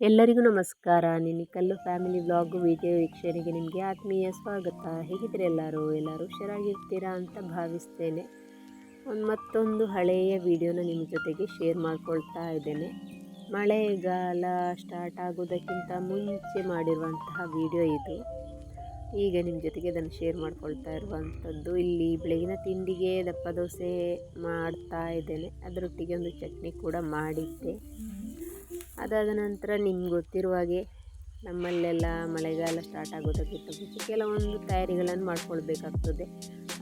ಎಲ್ಲರಿಗೂ ನಮಸ್ಕಾರ. ಕಲ್ಲು ಫ್ಯಾಮಿಲಿ ವ್ಲಾಗ್ ವಿಡಿಯೋ ವೀಕ್ಷಣೆಗೆ ನಿಮಗೆ ಆತ್ಮೀಯ ಸ್ವಾಗತ. ಹೇಗಿದ್ರೆ ಎಲ್ಲರೂ? ಎಲ್ಲರೂ ಹುಷಾರಾಗಿರ್ತೀರಾ ಅಂತ ಭಾವಿಸ್ತೇನೆ. ಒಂದು ಮತ್ತೊಂದು ಹಳೆಯ ವಿಡಿಯೋನ ನಿಮ್ಮ ಜೊತೆಗೆ ಶೇರ್ ಮಾಡ್ಕೊಳ್ತಾ ಇದ್ದೇನೆ. ಮಳೆಗಾಲ ಸ್ಟಾರ್ಟ್ ಆಗೋದಕ್ಕಿಂತ ಮುಂಚೆ ಮಾಡಿರುವಂತಹ ವಿಡಿಯೋ ಇದು. ಈಗ ನಿಮ್ಮ ಜೊತೆಗೆ ಅದನ್ನು ಶೇರ್ ಮಾಡ್ಕೊಳ್ತಾ ಇರುವಂಥದ್ದು ಇಲ್ಲಿ ಬೆಳಗಿನ ತಿಂಡಿಗೆ ದಪ್ಪ ದೋಸೆ ಮಾಡ್ತಾ ಇದ್ದೇನೆ. ಅದರೊಟ್ಟಿಗೆ ಒಂದು ಚಟ್ನಿ ಕೂಡ ಮಾಡಿದ್ದೆ. ಅದಾದ ನಂತರ ನಿಮ್ಗೆ ಗೊತ್ತಿರುವ ಹಾಗೆ ನಮ್ಮಲ್ಲೆಲ್ಲ ಮಳೆಗಾಲ ಸ್ಟಾರ್ಟ್ ಆಗೋದಕ್ಕಿಂತ ಮುಂಚೆ ಕೆಲವೊಂದು ತಯಾರಿಗಳನ್ನು ಮಾಡ್ಕೊಳ್ಬೇಕಾಗ್ತದೆ.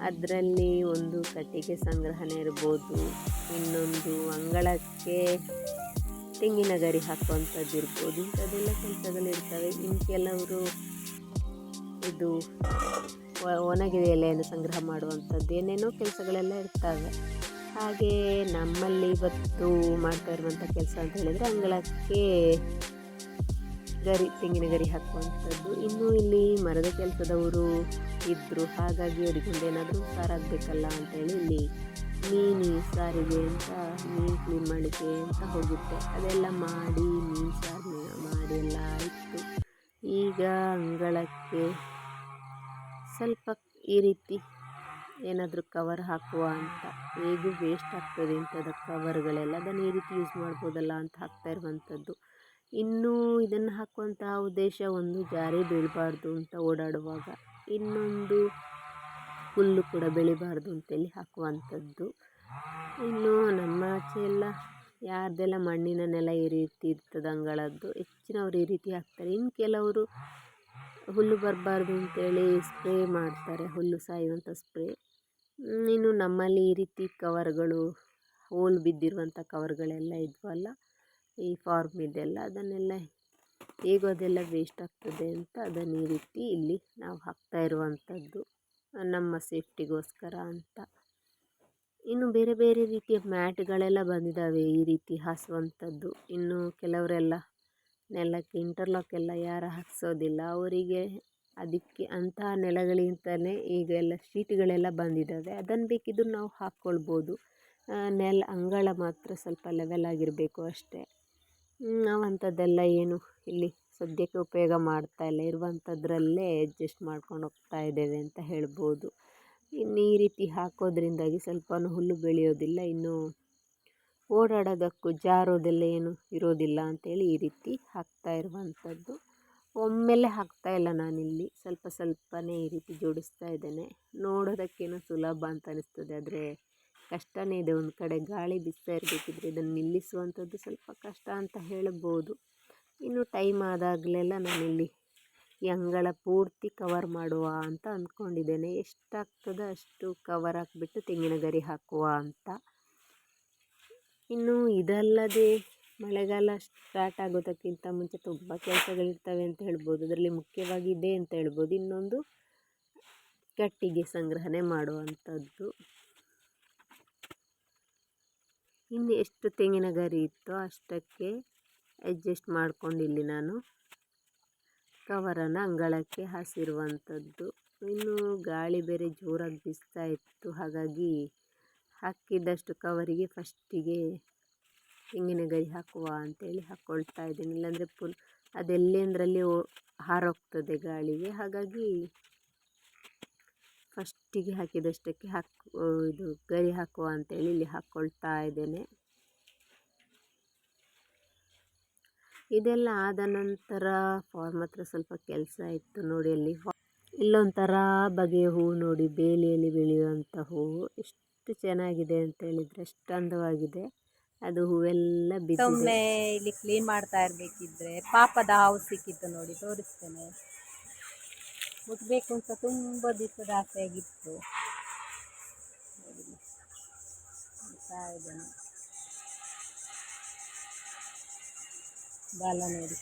ಅದರಲ್ಲಿ ಒಂದು ಕಟ್ಟಿಗೆ ಸಂಗ್ರಹಣೆ ಇರ್ಬೋದು, ಇನ್ನೊಂದು ಅಂಗಳಕ್ಕೆ ತೆಂಗಿನ ಗರಿ ಹಾಕುವಂಥದ್ದು ಇರ್ಬೋದು, ಇಂಥದ್ದೆಲ್ಲ ಕೆಲಸಗಳಿರ್ತವೆ ಇನ್ನು ಕೆಲವರು ಇದು ಒಣಗಿದ ಎಲೆಯನ್ನು ಸಂಗ್ರಹ ಮಾಡುವಂಥದ್ದು, ಏನೇನೋ ಕೆಲಸಗಳೆಲ್ಲ ಇರ್ತವೆ. ಹಾಗೆ ನಮ್ಮಲ್ಲಿ ಇವತ್ತು ಮಾಡ್ತಾ ಇರುವಂಥ ಕೆಲಸ ಅಂತ ಹೇಳಿದರೆ ಅಂಗಳಕ್ಕೆ ಗರಿ, ತೆಂಗಿನ ಗರಿ ಹಾಕುವಂಥದ್ದು. ಇನ್ನೂ ಇಲ್ಲಿ ಮರದ ಕೆಲಸದವರು ಇದ್ದರು ಹಾಗಾಗಿ ಅವರಿಗೊಂದು ಏನಾದರೂ ಸಾರಾಗಬೇಕಲ್ಲ ಅಂತೇಳಿ ಇಲ್ಲಿ ಮೀನು ಸಾರಿಗೆ ಅಂತ, ಮೀನು ಕ್ಲೀನ್ ಮಾಡಲಿಕ್ಕೆ ಅಂತ ಹೋಗಿದ್ದೆ. ಅದೆಲ್ಲ ಮಾಡಿ, ಮೀನು ಸಾರು ಮಾಡಿ ಎಲ್ಲ ಆಯಿತು. ಈಗ ಅಂಗಳಕ್ಕೆ ಸ್ವಲ್ಪ ಈ ರೀತಿ ಏನಾದರೂ ಕವರ್ ಹಾಕುವ ಅಂತ. ಹೇಗೂ ವೇಸ್ಟ್ ಆಗ್ತದೆ ಇಂಥದ್ದು ಕವರ್ಗಳೆಲ್ಲ ಅದನ್ನು ಈ ರೀತಿ ಯೂಸ್ ಮಾಡ್ಬೋದಲ್ಲ ಅಂತ ಹಾಕ್ತಾ ಇರುವಂಥದ್ದು. ಇನ್ನೂ ಇದನ್ನು ಹಾಕುವಂತಹ ಉದ್ದೇಶ ಒಂದು ಜಾರಿ ಬೀಳಬಾರ್ದು ಅಂತ ಓಡಾಡುವಾಗ ಇನ್ನೊಂದು ಹುಲ್ಲು ಕೂಡ ಬೆಳಿಬಾರ್ದು ಅಂತೇಳಿ ಹಾಕುವಂಥದ್ದು. ಇನ್ನು ನಮ್ಮ ಆಚೆ ಎಲ್ಲ ಯಾರ್ದೆಲ್ಲ ಮಣ್ಣಿನ ನೆಲ ಈ ರೀತಿ ಇರ್ತದೆ ಅಂಗಳದ್ದು ಹೆಚ್ಚಿನವ್ರು ಈ ರೀತಿ ಹಾಕ್ತಾರೆ. ಇನ್ನು ಕೆಲವರು ಹುಲ್ಲು ಬರಬಾರ್ದು ಅಂತೇಳಿ ಸ್ಪ್ರೇ ಮಾಡ್ತಾರೆ, ಹುಲ್ಲು ಸಾಯುವಂಥ ಸ್ಪ್ರೇ. ಇನ್ನು ನಮ್ಮಲ್ಲಿ ಈ ರೀತಿ ಕವರ್ಗಳು, ಹೋಲ್ ಬಿದ್ದಿರುವಂಥ ಕವರ್ಗಳೆಲ್ಲ ಇದ್ವಲ್ಲ, ಈ ಫಾರ್ಮ್ ಇದೆಲ್ಲ, ಅದನ್ನೆಲ್ಲ ಹೇಗೋ ಅದೆಲ್ಲ ವೇಸ್ಟ್ ಆಗ್ತದೆ ಅಂತ ಅದನ್ನು ಈ ರೀತಿ ಇಲ್ಲಿ ನಾವು ಹಾಕ್ತಾ ಇರುವಂಥದ್ದು ನಮ್ಮ ಸೇಫ್ಟಿಗೋಸ್ಕರ ಅಂತ. ಇನ್ನು ಬೇರೆ ಬೇರೆ ರೀತಿಯ ಮ್ಯಾಟ್ಗಳೆಲ್ಲ ಬಂದಿದ್ದಾವೆ ಈ ರೀತಿ ಹಾಸುವಂಥದ್ದು ಇನ್ನು ಕೆಲವರೆಲ್ಲ ನೆಲಕ್ಕೆ ಇಂಟರ್ಲಾಕ್ ಎಲ್ಲ ಯಾರು ಹಾಕ್ಸೋದಿಲ್ಲ. ಅವರಿಗೆ ಅದಕ್ಕೆ ಅಂತಹ ನೆಲಗಳಿಂದಲೇ ಈಗ ಎಲ್ಲ ಶೀಟ್ಗಳೆಲ್ಲ ಬಂದಿದ್ದಾವೆ. ಅದನ್ನು ಬೇಕಿದ್ದರೂ ನಾವು ಹಾಕ್ಕೊಳ್ಬೋದು. ನೆಲ, ಅಂಗಳ ಮಾತ್ರ ಸ್ವಲ್ಪ ಲೆವೆಲ್ ಆಗಿರಬೇಕು ಅಷ್ಟೇ. ನಾವು ಅಂಥದ್ದೆಲ್ಲ ಏನು ಇಲ್ಲಿ ಸದ್ಯಕ್ಕೆ ಉಪಯೋಗ ಮಾಡ್ತಾ ಇಲ್ಲ. ಇರುವಂಥದ್ರಲ್ಲೇ ಅಡ್ಜಸ್ಟ್ ಮಾಡ್ಕೊಂಡು ಹೋಗ್ತಾ ಇದ್ದೇವೆ ಅಂತ ಹೇಳ್ಬೋದು. ಇನ್ನು ಈ ರೀತಿ ಹಾಕೋದ್ರಿಂದಾಗಿ ಸ್ವಲ್ಪ ಹುಲ್ಲು ಬೆಳೆಯೋದಿಲ್ಲ. ಇನ್ನು ಓಡಾಡೋದಕ್ಕೂ ಜಾರೋದೆಲ್ಲ ಏನು ಇರೋದಿಲ್ಲ ಅಂತೇಳಿ ಈ ರೀತಿ ಹಾಕ್ತಾ ಇರುವಂಥದ್ದು. ಒಮ್ಮೆಲೆ ಹಾಕ್ತಾ ಇಲ್ಲ ನಾನಿಲ್ಲಿ. ಸ್ವಲ್ಪ ಸ್ವಲ್ಪನೇ ಈ ರೀತಿ ಜೋಡಿಸ್ತಾ ಇದ್ದೇನೆ. ನೋಡೋದಕ್ಕೇನೋ ಸುಲಭ ಅಂತ ಅನ್ನಿಸ್ತದೆ ಆದರೆ ಕಷ್ಟವೇ ಇದೆ. ಒಂದು ಕಡೆ ಗಾಳಿ ಬಿಸ್ತಾ ಇರಬೇಕಿದ್ರೆ ಇದನ್ನು ನಿಲ್ಲಿಸುವಂಥದ್ದು ಸ್ವಲ್ಪ ಕಷ್ಟ ಅಂತ ಹೇಳ್ಬೋದು. ಇನ್ನು ಟೈಮ್ ಆದಾಗಲೆಲ್ಲ ನಾನಿಲ್ಲಿ ಈ ಅಂಗಳ ಪೂರ್ತಿ ಕವರ್ ಮಾಡುವ ಅಂತ ಅಂದ್ಕೊಂಡಿದ್ದೇನೆ ಎಷ್ಟಾಗ್ತದೋ ಅಷ್ಟು ಕವರ್ ಹಾಕಿಬಿಟ್ಟು ತೆಂಗಿನ ಗರಿ ಹಾಕುವ ಅಂತ. ಇನ್ನು ಇದಲ್ಲದೆ ಮಳೆಗಾಲ ಸ್ಟಾರ್ಟ್ ಆಗೋದಕ್ಕಿಂತ ಮುಂಚೆ ತುಂಬ ಕೆಲಸಗಳಿರ್ತವೆ ಅಂತ ಹೇಳ್ಬೋದು. ಅದರಲ್ಲಿ ಮುಖ್ಯವಾಗಿ ಇದೆ ಅಂತ ಹೇಳ್ಬೋದು. ಇನ್ನೊಂದು ಕಟ್ಟಿಗೆ ಸಂಗ್ರಹಣೆ ಮಾಡುವಂಥದ್ದು. ಇನ್ನು ಎಷ್ಟು ತೆಂಗಿನ ಗರಿ ಇತ್ತೋ ಅಷ್ಟಕ್ಕೆ ಅಡ್ಜಸ್ಟ್ ಮಾಡ್ಕೊಂಡು ಇಲ್ಲಿ ನಾನು ಕವರನ್ನು ಅಂಗಳಕ್ಕೆ ಹಾಸಿರುವಂಥದ್ದು. ಇನ್ನು ಗಾಳಿ ಬೇರೆ ಜೋರಾಗಿ ಬೀಸ್ತಾ ಇತ್ತು. ಹಾಗಾಗಿ ಹಾಕಿದ್ದಷ್ಟು ಕವರಿಗೆ ಫಸ್ಟಿಗೆ ತೆಂಗಿನ ಗರಿ ಹಾಕುವ ಅಂತೇಳಿ ಹಾಕ್ಕೊಳ್ತಾ ಇದ್ದೀನಿ. ಇಲ್ಲಾಂದರೆ ಫುಲ್ ಅದೆಲ್ಲೆಂದರಲ್ಲಿ ಹಾರೋಗ್ತದೆ ಗಾಳಿಗೆ. ಹಾಗಾಗಿ ಫಸ್ಟಿಗೆ ಹಾಕಿದಷ್ಟಕ್ಕೆ ಹಾಕು ಇದು ಗರಿ ಹಾಕುವ ಅಂತೇಳಿ ಇಲ್ಲಿ ಹಾಕ್ಕೊಳ್ತಾ ಇದ್ದೇನೆ. ಇದೆಲ್ಲ ಆದ ನಂತರ ಫಾರ್ಮ್ ಹತ್ರ ಸ್ವಲ್ಪ ಕೆಲಸ ಇತ್ತು ನೋಡಿ ಅಲ್ಲಿ. ಇಲ್ಲೊಂಥರ ಬಗೆಯ ಹೂವು ನೋಡಿ, ಬೇಲಿಯಲ್ಲಿ ಬೆಳೆಯುವಂಥ ಹೂವು ಎಷ್ಟು ಚೆನ್ನಾಗಿದೆ ಅಂತ ಹೇಳಿದ್ರೆ ಅಷ್ಟು ಅಂದವಾಗಿದೆ. ಅದು ಹೂವೆಲ್ಲ ಬಿದ್ದೊಮ್ಮೆ ಇಲ್ಲಿ ಕ್ಲೀನ್ ಮಾಡ್ತಾ ಇರ್ಬೇಕಿದ್ರೆ ಪಾಪದ ಹಾವು ಸಿಕ್ಕಿತ್ತು ನೋಡಿ ತೋರಿಸ್ತೇನೆ. ಮುಟ್ಬೇಕು ಅಂತ ತುಂಬ ದಿವಸದ ಆಸೆಯಾಗಿತ್ತು. ಬಾಲ ನೋಡಿ.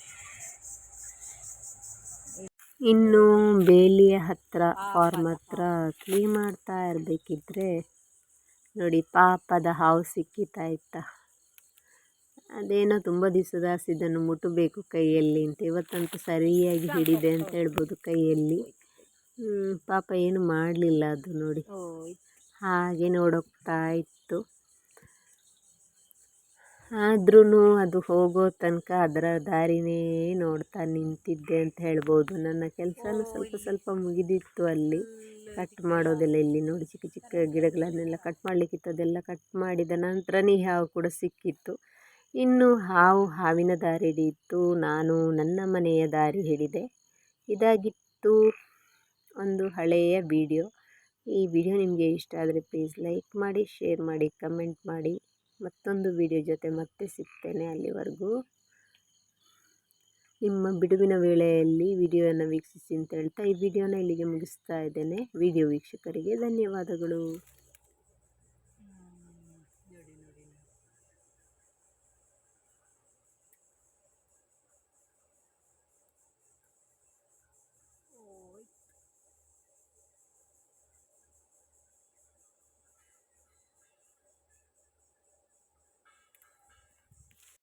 ಇನ್ನು ಬೇಲಿಯ ಹತ್ರ ಫಾರ್ಮ್ ಹತ್ರ ಕ್ಲೀನ್ ಮಾಡ್ತಾ ಇರಬೇಕಿದ್ರೆ ನೋಡಿ ಪಾಪದ ಹಾವು ಸಿಕ್ಕಿತಾಯ್ತಾ ಅದೇನೋ ತುಂಬ ದಿವಸದ ಆಸೆ ಇದನ್ನು ಮುಟ್ಟಬೇಕು ಕೈಯಲ್ಲಿ ಅಂತ. ಇವತ್ತಂತೂ ಸರಿಯಾಗಿ ಹಿಡಿದೆ ಅಂತ ಹೇಳ್ಬೋದು ಕೈಯಲ್ಲಿ. ಪಾಪ ಏನು ಮಾಡಲಿಲ್ಲ ಅದು ನೋಡಿ. ಹಾಗೆ ನೋಡೋಗ್ತಾ ಇತ್ತು. ಆದ್ರೂ ಅದು ಹೋಗೋ ತನಕ ಅದರ ದಾರಿನೇ ನೋಡ್ತಾ ನಿಂತಿದ್ದೆ ಅಂತ ಹೇಳ್ಬೋದು. ನನ್ನ ಕೆಲಸನೂ ಸ್ವಲ್ಪ ಸ್ವಲ್ಪ ಮುಗಿದಿತ್ತು ಅಲ್ಲಿ. ಕಟ್ ಮಾಡೋದೆಲ್ಲ ಇಲ್ಲಿ ನೋಡಿ ಚಿಕ್ಕ ಚಿಕ್ಕ ಗಿಡಗಳನ್ನೆಲ್ಲ ಕಟ್ ಮಾಡಲಿಕ್ಕಿತ್ತು ಅದೆಲ್ಲ ಕಟ್ ಮಾಡಿದ ನಂತರನೇ ಹಾವು ಕೂಡ ಸಿಕ್ಕಿತ್ತು. ಇನ್ನು ಹಾವು ಹಾವಿನ ದಾರಿ ಹಿಡಿಯಿತು ನಾನು ನನ್ನ ಮನೆಯ ದಾರಿ ಹಿಡಿದೆ. ಇದಾಗಿತ್ತು ಒಂದು ಹಳೆಯ ವಿಡಿಯೋ ಈ ವಿಡಿಯೋ ನಿಮಗೆ ಇಷ್ಟ ಆದರೆ ಪ್ಲೀಸ್ ಲೈಕ್ ಮಾಡಿ ಶೇರ್ ಮಾಡಿ ಕಮೆಂಟ್ ಮಾಡಿ. ಮತ್ತೊಂದು ವಿಡಿಯೋ ಜೊತೆ ಮತ್ತೆ ಸಿಗ್ತೇನೆ ಅಲ್ಲಿವರೆಗೂ. ನಿಮ್ಮ ಬಿಡುವಿನ ವೇಳೆಯಲ್ಲಿ ವಿಡಿಯೋವನ್ನು ವೀಕ್ಷಿಸಿ ಅಂತ ಹೇಳ್ತಾ ಈ ವಿಡಿಯೋನ ಇಲ್ಲಿಗೆ ಮುಗಿಸ್ತಾ ಇದ್ದೇನೆ. ವಿಡಿಯೋ ವೀಕ್ಷಕರಿಗೆ ಧನ್ಯವಾದಗಳು.